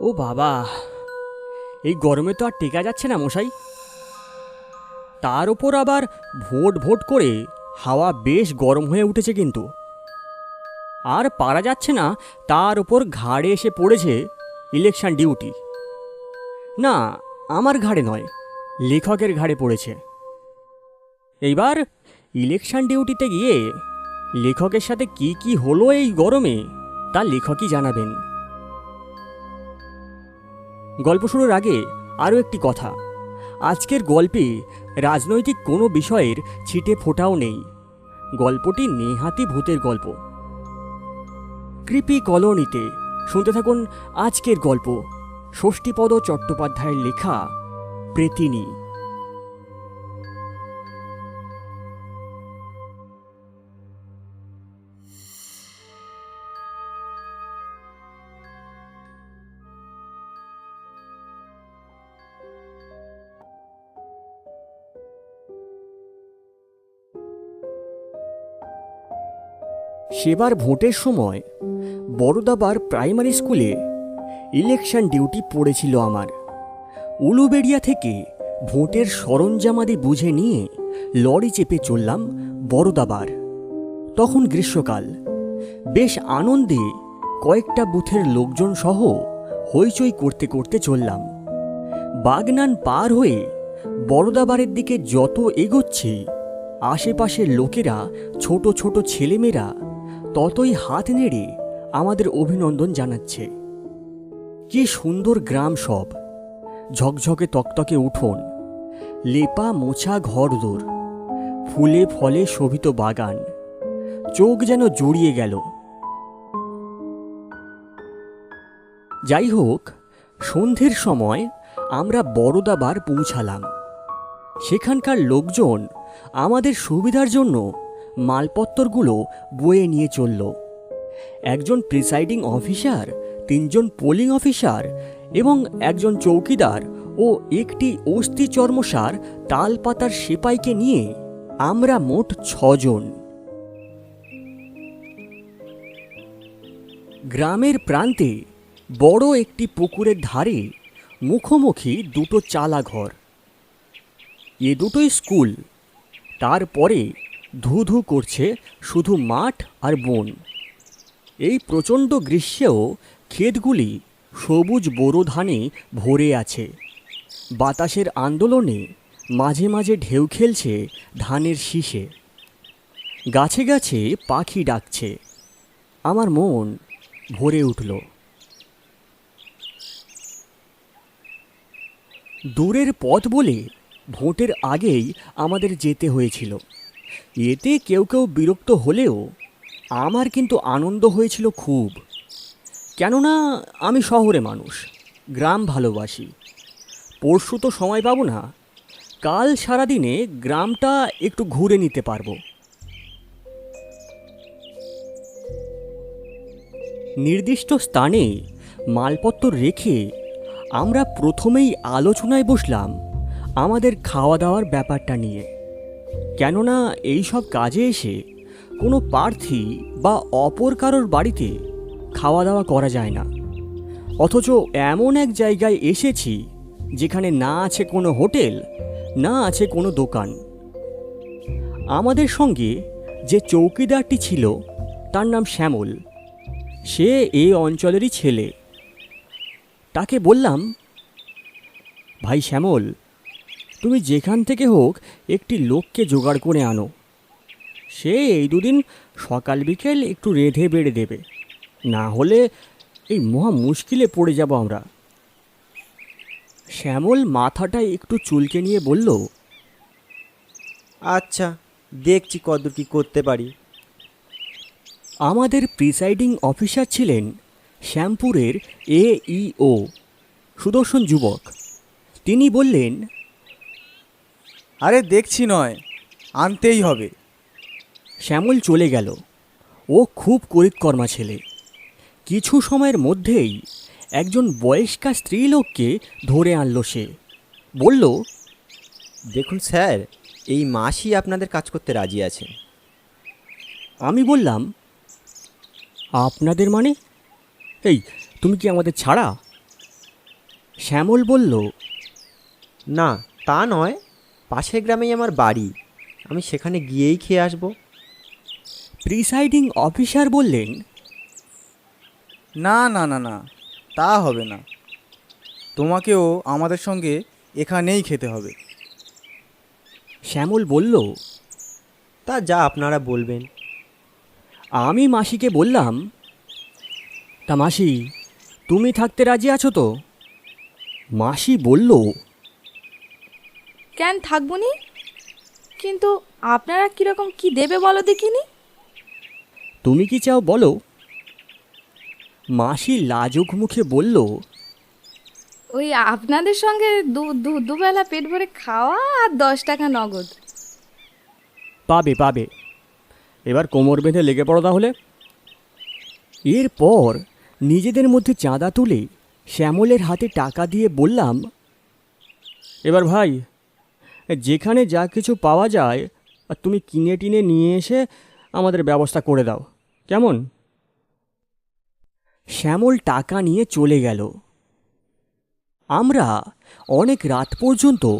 ও বাবা, এই গরমে তো আর টেকা যাচ্ছে না মশাই। তার ওপর আবার ভোট ভোট করে হাওয়া বেশ গরম হয়ে উঠেছে কিন্তু। আর পারা যাচ্ছে না, তার ওপর ঘাড়ে এসে পড়েছে ইলেকশন ডিউটি না, আমার ঘাড়ে নয়, লেখকের ঘাড়ে পড়েছে। এইবার ইলেকশন ডিউটিতে গিয়ে লেখকের সাথে কি কি হলো এই গরমে, তা লেখকই জানাবেন। গল্প শুরুর আগে আরও একটি কথা। আজকের গল্পে রাজনৈতিক কোনো বিষয়ের ছিটে ফোটাও নেই। গল্পটি নেহাতি ভূতের গল্প। কৃপি কলোনিতে শুনতে থাকুন আজকের গল্প, ষষ্ঠীপদ চট্টোপাধ্যায়ের লেখা প্রেতিনী। সেবার ভোটের সময় বড়দাবার প্রাইমারি স্কুলে ইলেকশন ডিউটি পড়েছিল আমার। উলুবেড়িয়া থেকে ভোটের সরঞ্জামাদি বুঝে নিয়ে লরি চেপে চললাম বড়দাবার। তখন গ্রীষ্মকাল। বেশ আনন্দে কয়েকটা বুথের লোকজন সহ হইচই করতে করতে চললাম। বাগনান পার হয়ে বড়দাবারের দিকে যত এগোচ্ছি, আশেপাশের লোকেরা, ছোট ছোট ছেলেমেয়েরা ততই হাত নেড়ে আমাদের অভিনন্দন জানাচ্ছে। কি সুন্দর গ্রাম সব। ঝকঝকে তকতকে উঠোন, লেপা মোছা ঘরদোর ফুলে ফলে শোভিত বাগান, চোখ যেন জড়িয়ে গেল। যাই হোক, সন্ধ্যের সময় আমরা বড়দাবার পৌঁছালাম। সেখানকার লোকজন আমাদের সুবিধার জন্য মালপত্তরগুলো বয়ে নিয়ে চলল। একজন প্রিসাইডিং অফিসার, তিনজন পোলিং অফিসার এবং একজন চৌকিদার ও একটি অস্থি চর্মসার তালপাতার সেপাইকে নিয়ে আমরা মোট ছজন। গ্রামের প্রান্তে বড় একটি পুকুরের ধারে মুখোমুখি দুটো চালা ঘর এ দুটোই স্কুল। তারপরে ধু ধু করছে শুধু মাঠ আর বন। এই প্রচণ্ড গ্রীষ্মেও ক্ষেতগুলি সবুজ বোরো ধানে ভরে আছে। বাতাসের আন্দোলনে মাঝে মাঝে ঢেউ খেলছে ধানের শীষে। গাছে গাছে পাখি ডাকছে। আমার মন ভরে উঠল। দূরের পথ বলে ভোটের আগেই আমাদের যেতে হয়েছিল। এতে কেউ কেউ বিরক্ত হলেও আমার কিন্তু আনন্দ হয়েছিল খুব। কেননা আমি শহরে মানুষ, গ্রাম ভালোবাসি। পরশু তো সময় পাবো না, কাল সারাদিনে গ্রামটা একটু ঘুরে নিতে পারব। নির্দিষ্ট স্থানে মালপত্র রেখে আমরা প্রথমেই আলোচনায় বসলাম আমাদের খাওয়া দাওয়ার ব্যাপারটা নিয়ে। কেননা এই সব কাজে এসে কোনো প্রার্থী বা অপর কারোর বাড়িতে খাওয়া দাওয়া করা যায় না। অথচ এমন এক জায়গায় এসেছি যেখানে না আছে কোনো হোটেল, না আছে কোনো দোকান। আমাদের সঙ্গে যে চৌকিদারটি ছিল, তার নাম শ্যামল। সে এই অঞ্চলেরই ছেলে। তাকে বললাম, ভাই শ্যামল তুমি যেখান থেকে হোক একটি লোককে জোগাড় করে আনো। সে এই দুদিন সকাল বিকেল একটু রেধে বেড়ে দেবে। না হলে এই মহা মুশকিলে পড়ে যাব আমরা। শ্যামল মাথাটা একটু চুলকে নিয়ে বলল আচ্ছা দেখছি কতদূর কি করতে পারি। আমাদের প্রিসাইডিং অফিসার ছিলেন শ্যামপুরের এ এইও সুদর্শন যুবক। তিনি বললেন আরে দেখছি নয় আনতেই হবে। শ্যামল চলে গেল। ও খুব করিতকর্মা ছেলে। কিছু সময়ের মধ্যেই একজন বয়স্কা স্ত্রীলোককে ধরে আনলো সে। বলল দেখুন স্যার এই মাসই আপনাদের কাজ করতে রাজি আছেন আমি বললাম আপনাদের মানে? এই তুমি কি আমাদের ছাড়া? শ্যামল বলল না তা নয়। পাশের গ্রামেই আমার বাড়ি। আমি সেখানে গিয়েই খেয়ে আসব। প্রিসাইডিং অফিসার বললেন না না না না তা হবে না। তোমাকেও আমাদের সঙ্গে এখানেই খেতে হবে। শ্যামল বলল তা যা আপনারা বলবেন। আমি মাসিকে বললাম তা মাসি তুমি থাকতে রাজি আছো তো? মাসি বলল কেন থাকব নি কিন্তু আপনারা কীরকম কি দেবে বলো দেখিনি? তুমি কি চাও বলো? মাসি লাজুক মুখে বলল ওই আপনাদের সঙ্গে দু দু দুবেলা পেট ভরে খাওয়া আর দশ টাকা নগদ। পাবে পাবে। এবার কোমর বেঁধে লেগে পড়ো তাহলে। এরপর নিজেদের মধ্যে চাঁদা তুলে শ্যামলের হাতে টাকা দিয়ে বললাম এবার ভাই যেখানে যা কিছু পাওয়া যায় আর তুমি কিনে টিনে নিয়ে এসে আমাদের ব্যবস্থা করে দাও। কেমন? শ্যামল টাকা নিয়ে চলে গেল। আমরা অনেক রাত পর্যন্ত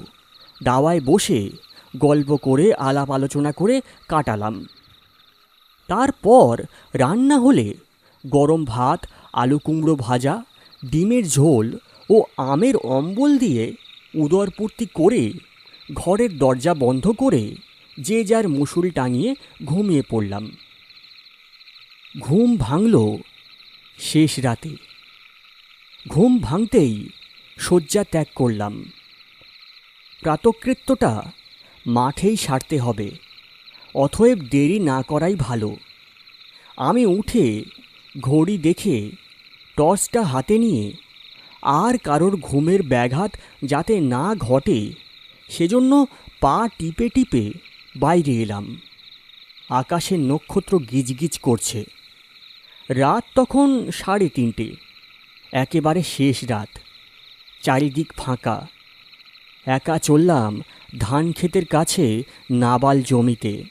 দাওয়ায় বসে গল্প করে, আলাপ আলোচনা করে কাটালাম। তারপর রান্না হলে গরম ভাত, আলু কুমড়ো ভাজা, ডিমের ঝোল ও আমের অম্বল দিয়ে উদরপূর্তি করে ঘরের দরজা বন্ধ করে যে যার মুসুরি টাঙিয়ে ঘুমিয়ে পড়লাম। ঘুম ভাঙল শেষ রাতে। ঘুম ভাঙতেই শয্যা ত্যাগ করলাম। প্রাতকৃত্যটা মাঠেই সারতে হবে অথয়েব দেরি না করাই ভালো। আমি উঠে ঘড়ি দেখে টর্চটা হাতে নিয়ে আর কারোর ঘুমের ব্যাঘাত যাতে না ঘটে সেজন্য পা টিপে টিপে বাইরে এলাম। আকাশের নক্ষত্র গিজগিজ করছে। রাত তখন সাড়ে তিনটে। একেবারে শেষ রাত। চারিদিক ফাঁকা। একা চললাম ধান ক্ষেতের কাছে নাবাল জমিতে।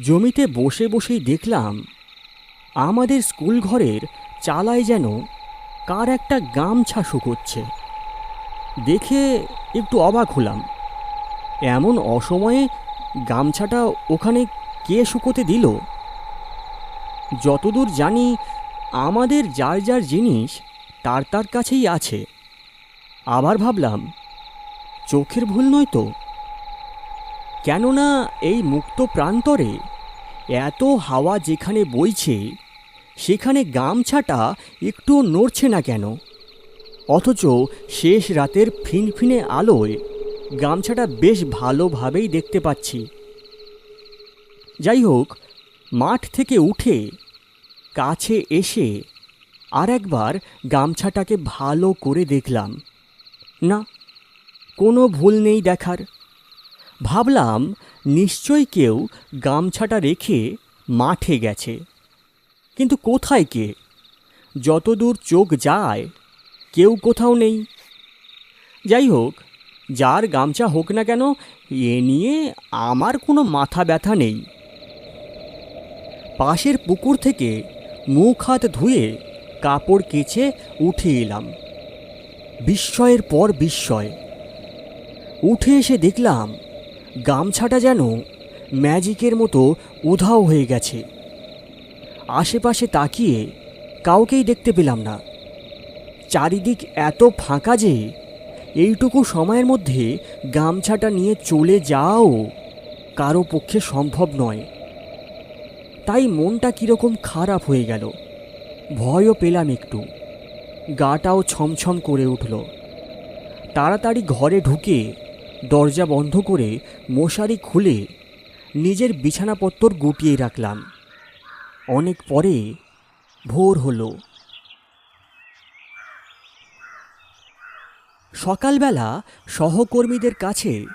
জমিতে বসে বসেই দেখলাম, আমাদের স্কুল ঘরের চালায় যেন কার একটা গামছা শুকোচ্ছে। দেখে একটু অবাক হলাম। এমন অসময়ে গামছাটা ওখানে কে শুকোতে দিল? যতদূর জানি, আমাদের যার যার জিনিস তার তার কাছেই আছে। আবার ভাবলাম, চোখের ভুল নয় তো? কেননা এই মুক্ত প্রান্তরে এত হাওয়া যেখানে বইছে, সেখানে গামছাটা একটুও নড়ছে না কেন? অথচ শেষ রাতের ফিনফিনে আলোয় গামছাটা বেশ ভালোভাবেই দেখতে পাচ্ছি। যাই হোক মাঠ থেকে উঠে কাছে এসে আর একবার গামছাটাকে ভালো করে দেখলাম। না, কোনো ভুল নেই দেখার। ভাবলাম নিশ্চয় কেউ গামছাটা রেখে মাঠে গেছে। কিন্তু কোথায় কে? যতদূর চোখ যায় কেউ কোথাও নেই। যাই হোক যার গামছা হোক না কেন, এ নিয়ে আমার কোনো মাথা ব্যথা নেই। পাশের পুকুর থেকে মুখ হাত ধুয়ে কাপড় কেচে উঠে এলাম। বিস্ময়ের পর বিস্ময়। উঠে এসে দেখলাম, গামছাটা যেন ম্যাজিকের মতো উধাও হয়ে গেছে। আশেপাশে তাকিয়ে কাউকেই দেখতে পেলাম না। চারিদিক এত ফাঁকা যে এইটুকু সময়ের মধ্যে গামছাটা নিয়ে চলে যাও কারও পক্ষে সম্ভব নয়। তাই মনটা কীরকম খারাপ হয়ে গেল। ভয়ও পেলাম একটু। গাটাও ছমছম করে উঠল। তাড়াতাড়ি ঘরে ঢুকে দরজা বন্ধ করে মশারি খুলে নিজের বিছানাপত্তর গুটিয়ে রাখলাম। অনেক পরে ভোর হলো। সকালবেলা সহকর্মীদের কাছে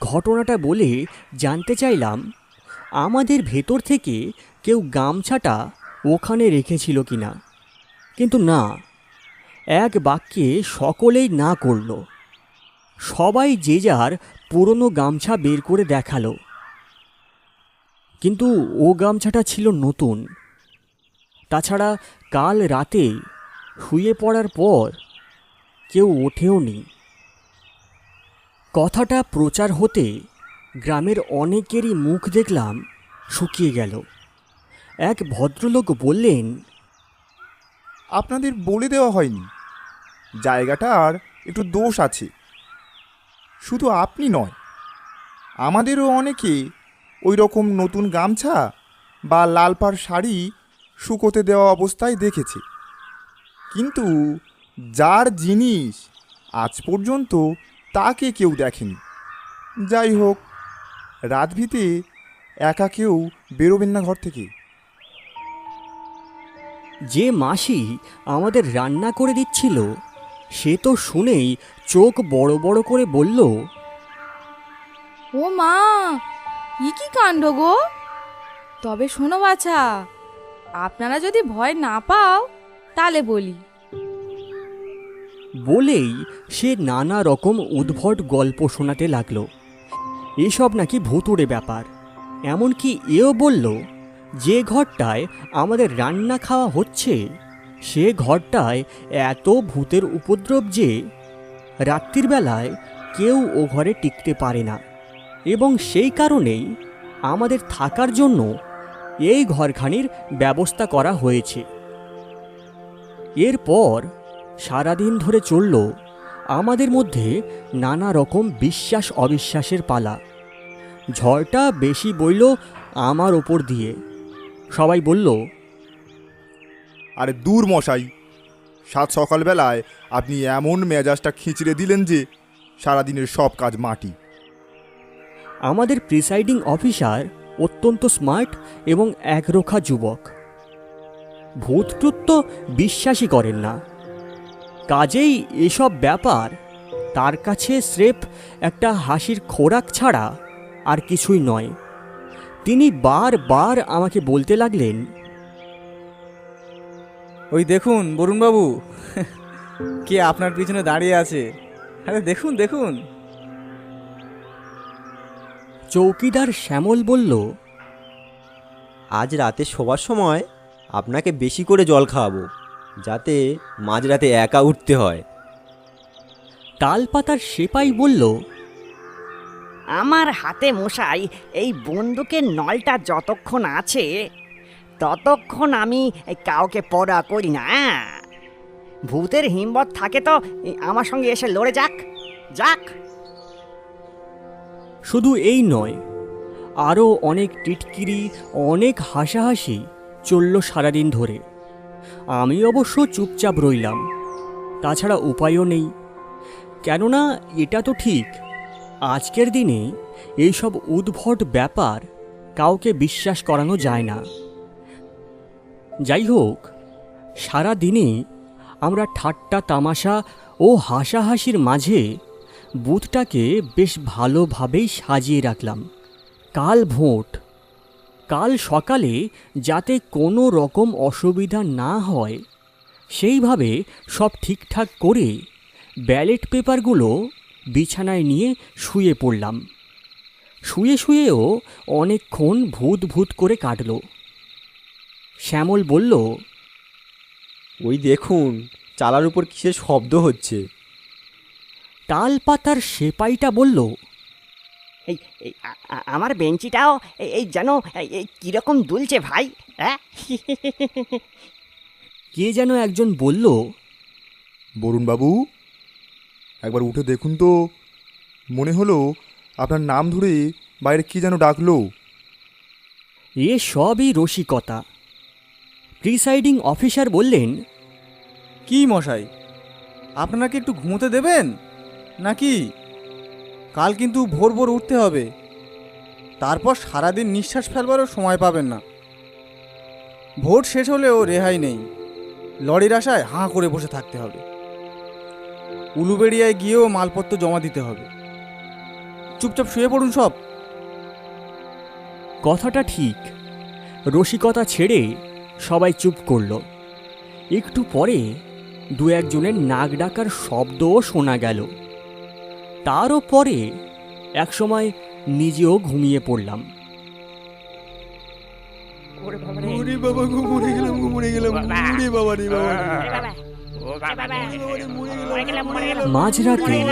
ঘটনাটা বলে জানতে চাইলাম, আমাদের ভেতর থেকে কেউ গামছাটা ওখানে রেখেছিল কি না কিন্তু না, এক বাক্যে সকলেই না করল। সবাই যে যার পুরনো গামছা বের করে দেখাল। কিন্তু ও গামছাটা ছিল নতুন। তাছাড়া কাল রাতে শুয়ে পড়ার পর কেউ ওঠেও নি। কথাটা প্রচার হতে গ্রামের অনেকেরই মুখ দেখলাম শুকিয়ে গেল। এক ভদ্রলোক বললেন, আপনাদের বলে দেওয়া হয়নি। জায়গাটার একটু দোষ আছে। শুধু আপনি নয়, আমাদেরও অনেকে ওই রকম নতুন গামছা বা লালপাড় শাড়ি শুকোতে দেওয়া অবস্থায় দেখেছে। কিন্তু যার জিনিস আজ পর্যন্ত তাকে কেউ দেখেনি। যাই হোক রাত ভিতে একা কেউ বেরোবেন না ঘর থেকে। যে মাসি আমাদের রান্না করে দিচ্ছিল সে তো শুনেই চোখ বড় বড় করে বলল ও মা ই কি কাণ্ড গো? তবে শোনো বাছা আপনারা যদি ভয় না পাও তাহলে বলি। বলেই সে নানা রকম উদ্ভট গল্প শোনাতে লাগল। এসব নাকি ভুতুড়ে ব্যাপার। এমনকি এও বলল, যে ঘরটায় আমাদের রান্না খাওয়া হচ্ছে, সে ঘরটায় এত ভূতের উপদ্রব যে রাত্রির বেলায় কেউ ও ঘরে টিকতে পারে না। এবং সেই কারণেই আমাদের থাকার জন্য এই ঘরখানির ব্যবস্থা করা হয়েছে। এরপর সারাদিন ধরে চলল আমাদের মধ্যে নানা রকম বিশ্বাস অবিশ্বাসের পালা। ঝড়টা বেশি বইল আমার ওপর দিয়ে। সবাই বলল আরে দূর মশাই সাত সকালবেলায় আপনি এমন মেজাজটা খিঁচড়ে দিলেন যে সারাদিনের সব কাজ মাটি। আমাদের প্রিসাইডিং অফিসার অত্যন্ত স্মার্ট এবং একরোখা যুবক। ভূতটুত তো বিশ্বাসই করেন না। কাজেই এসব ব্যাপার তার কাছে স্রেফ একটা হাসির খোরাক ছাড়া আর কিছুই নয়। তিনি বারবার আমাকে বলতে লাগলেন ওই দেখুন বরুণবাবু কে আপনার পিছনে দাঁড়িয়ে আছে? আরে দেখুন দেখুন। চৌকিদার শ্যামল বলল আজ রাতে শোবার সময় আপনাকে বেশি করে জল খাওয়াবো। যাতে মাঝরাতে একা উঠতে হয়। তালপাতার সেপাই বলল আমার হাতে মশাই এই বন্দুকের নলটা যতক্ষণ আছে ততক্ষণ আমি কাউকে পড়া করি না হ্যাঁ? ভূতের হিম্মত থাকে তো আমার সঙ্গে এসে লড়ে যাক যাক। শুধু এই নয় আরও অনেক টিটকিরি অনেক হাসাহাসি চলল সারাদিন ধরে। আমি অবশ্য চুপচাপ রইলাম। তাছাড়া উপায়ও নেই। কেননা এটা তো ঠিক, আজকের দিনে এইসব উদ্ভট ব্যাপার কাউকে বিশ্বাস করানো যায় না। যাই হোক সারা দিনে আমরা ঠাট্টা, তামাশা ও হাসাহাসির মাঝে বুথটাকে বেশ ভালোভাবেই সাজিয়ে রাখলাম। কাল ভোট কাল সকালে যাতে কোনো রকম অসুবিধা না হয় সেইভাবে সব ঠিকঠাক করে ব্যালেট পেপারগুলো বিছানায় নিয়ে শুয়ে পড়লাম। শুয়ে শুয়েও অনেকক্ষণ ভূত ভূত করে কাটল। শ্যামল বলল ওই দেখুন চালার উপর কিসের শব্দ হচ্ছে? তাল পাতার সেপাইটা বলল এই আমার বেঞ্চিটাও এই- এই যেন এই- এই কীরকম দুলছে ভাই হ্যাঁ? কে যেন একজন বলল বরুণবাবু একবার উঠে দেখুন তো মনে হলো আপনার নাম ধরে বাইরে কি যেন ডাকলো। এ সবই রসিকতা। প্রিসাইডিং অফিসার বললেন কি মশাই আপনারা কি একটু ঘুমোতে দেবেন? নাকি কাল কিন্তু ভোর ভোর উঠতে হবে। তারপর সারাদিন নিঃশ্বাস ফেলবারও সময় পাবেন না। ভোট শেষ হলেও রেহাই নেই। লরির আশায় হাঁ করে বসে থাকতে হবে। উলুবেড়িয়ায় গিয়েও মালপত্র জমা দিতে হবে। চুপচাপ শুয়ে পড়ুন সব। কথাটা ঠিক। রসিকতা ছেড়ে সবাই চুপ করল। একটু পরে দু একজনের নাক ডাকার শব্দও শোনা গেল। তারও পরে একসময় নিজেও ঘুমিয়ে পড়লাম। ওরে বাবা গেলাম গেলাম। বাবা। রে বাবা। মাঝরাতে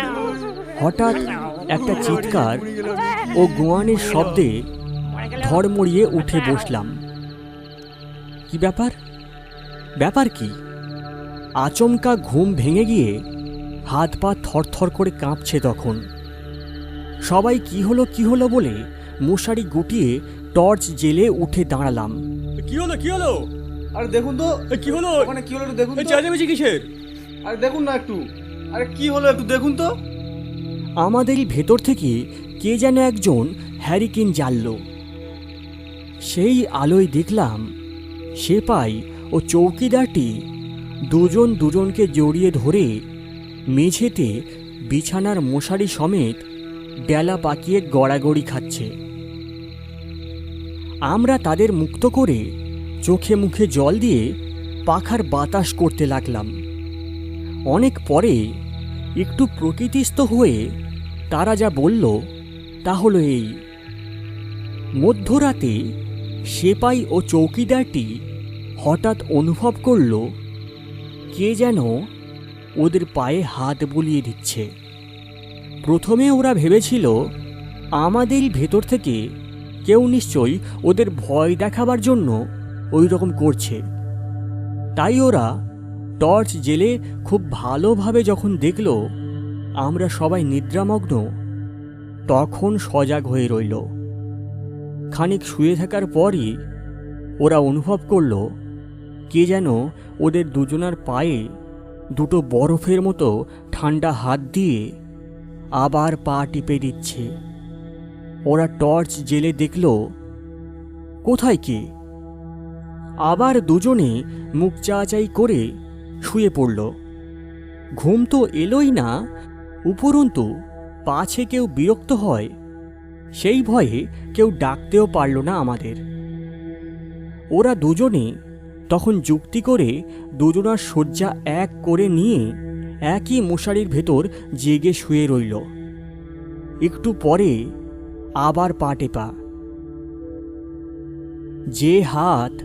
হঠাৎ একটা চিৎকার ও গোয়ানের শব্দে ধড়মড়িয়ে উঠে বসলাম। কি ব্যাপার? ব্যাপার কি? আচমকা ঘুম ভেঙে গিয়ে হাত পা থরথর করে কাঁপছে তখন। সবাই কি হলো কি হলো বলে মশারি গুটিয়ে টর্চ জেলে উঠে দাঁড়ালাম। কি হলো কি হলো? আরে দেখুন তো। কি হলো? ওখানে কি হলো একটু দেখুন তো। চেঁচামেচি কিসের? আরে দেখুন না একটু। আরে কি হলো একটু দেখুন তো। আমাদেরই ভেতর থেকে কে যেন একজন হ্যারিকেন জ্বালল। সেই আলোয় দেখলাম সেপাই ও চৌকিদারটি দুজন দুজনকে জড়িয়ে ধরে মেঝেতে বিছানার মশারি সমেত ডেলা পাকিয়ে গড়াগড়ি খাচ্ছে। আমরা তাদের মুক্ত করে চোখে মুখে জল দিয়ে পাখার বাতাস করতে লাগলাম। অনেক পরে একটু প্রকৃতিস্থ হয়ে তারা যা বলল, তা হলো এই। মধ্যরাতে সেপাই ও চৌকিদারটি হঠাৎ অনুভব করল, কে যেন ওদের পায়ে হাত বুলিয়ে দিচ্ছে। প্রথমে ওরা ভেবেছিল আমাদেরই ভেতর থেকে কেউ নিশ্চয়ই ওদের ভয় দেখাবার জন্য ওই রকম করছে। তাই ওরা টর্চ জেলে খুব ভালোভাবে যখন দেখল, আমরা সবাই নিদ্রামগ্ন, তখন সজাগ হয়ে রইল। খানিক শুয়ে থাকার পরই ওরা অনুভব করল, কে যেন ওদের দুজনার পায়ে দুটো বরফের মতো ঠান্ডা হাত দিয়ে আবার পা টিপে দিচ্ছে। ওরা টর্চ জেলে দেখল, কোথায় কে? আবার দুজনে মুখ চাচাই করে শুয়ে পড়ল। ঘুম তো এলোই না, উপরন্তু পাছে কেউ বিরক্ত হয়, সেই ভয়ে কেউ ডাকতেও পারল না আমাদের। ওরা দুজনে তখন যুক্তি করে দুজনার শয্যা এক করে নিয়ে একই মশারির ভেতর জেগে শুয়ে রইল। একটু পরে আবার পা টেপা। যে হাত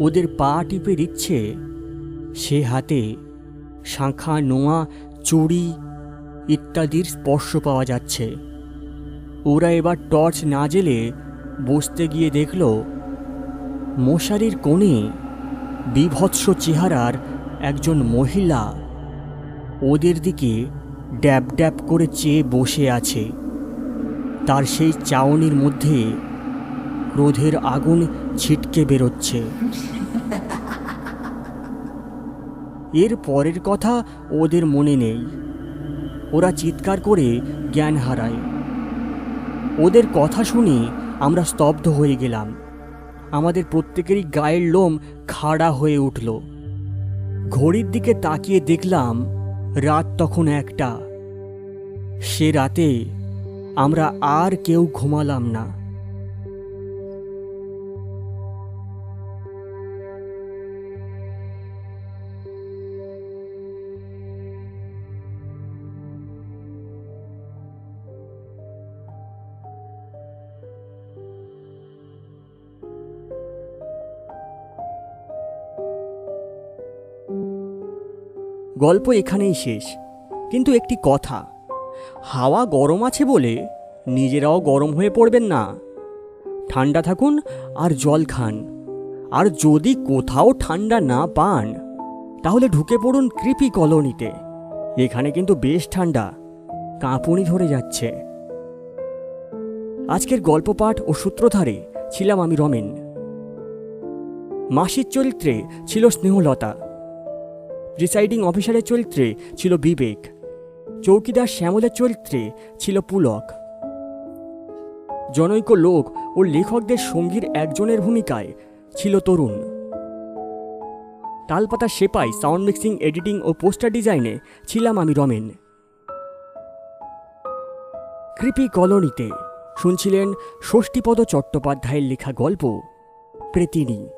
ওদের পা টিপে দিচ্ছে, সে হাতে শাঁখা, নোয়া, চুড়ি ইত্যাদির স্পর্শ পাওয়া যাচ্ছে। ওরা এবার টর্চ না জেলে বসতে গিয়ে দেখল, মশারির কোণে বিভৎস চেহারার একজন মহিলা ওদের দিকে ড্যাব ড্যাব করে চেয়ে বসে আছে। তার সেই চাউনির মধ্যে ক্রোধের আগুন ছিটকে বেরোচ্ছে। এর পরের কথা ওদের মনে নেই। ওরা চিৎকার করে জ্ঞান হারায়। ওদের কথা শুনে আমরা স্তব্ধ হয়ে গেলাম। আমাদের প্রত্যেকেরই গায়ের লোম খাড়া হয়ে উঠল। ঘড়ির দিকে তাকিয়ে দেখলাম রাত তখন একটা। সে রাতে আমরা আর কেউ ঘুমালাম না। গল্প এখানেই শেষ। কিন্তু একটি কথা, হাওয়া গরম আছে বলে নিজেরাও গরম হয়ে পড়বেন না। ঠান্ডা থাকুন আর জল খান। আর যদি কোথাও ঠান্ডা না পান, তাহলে ঢুকে পড়ুন কৃপি কলোনিতে। এখানে কিন্তু বেশ ঠান্ডা, কাঁপুনি ধরে যাচ্ছে। আজকের গল্প পাঠ ও সূত্রধারে ছিলাম আমি রমেন। মাসির চরিত্রে ছিল স্নেহলতা। প্রিসাইডিং অফিসারের চরিত্রে ছিল বিবেক। চৌকিদার শ্যামলের চরিত্রে ছিল পুলক। জনৈক লোক ও লেখকদের সঙ্গীর একজনের ভূমিকায় ছিল তরুণ। তালপাতা সেপাই সাউন্ড মিক্সিং, এডিটিং ও পোস্টার ডিজাইনে ছিলাম আমি রমেন। কৃপি কলোনিতে শুনছিলেন ষষ্ঠীপদ চট্টোপাধ্যায়ের লেখা গল্প প্রেতিনী।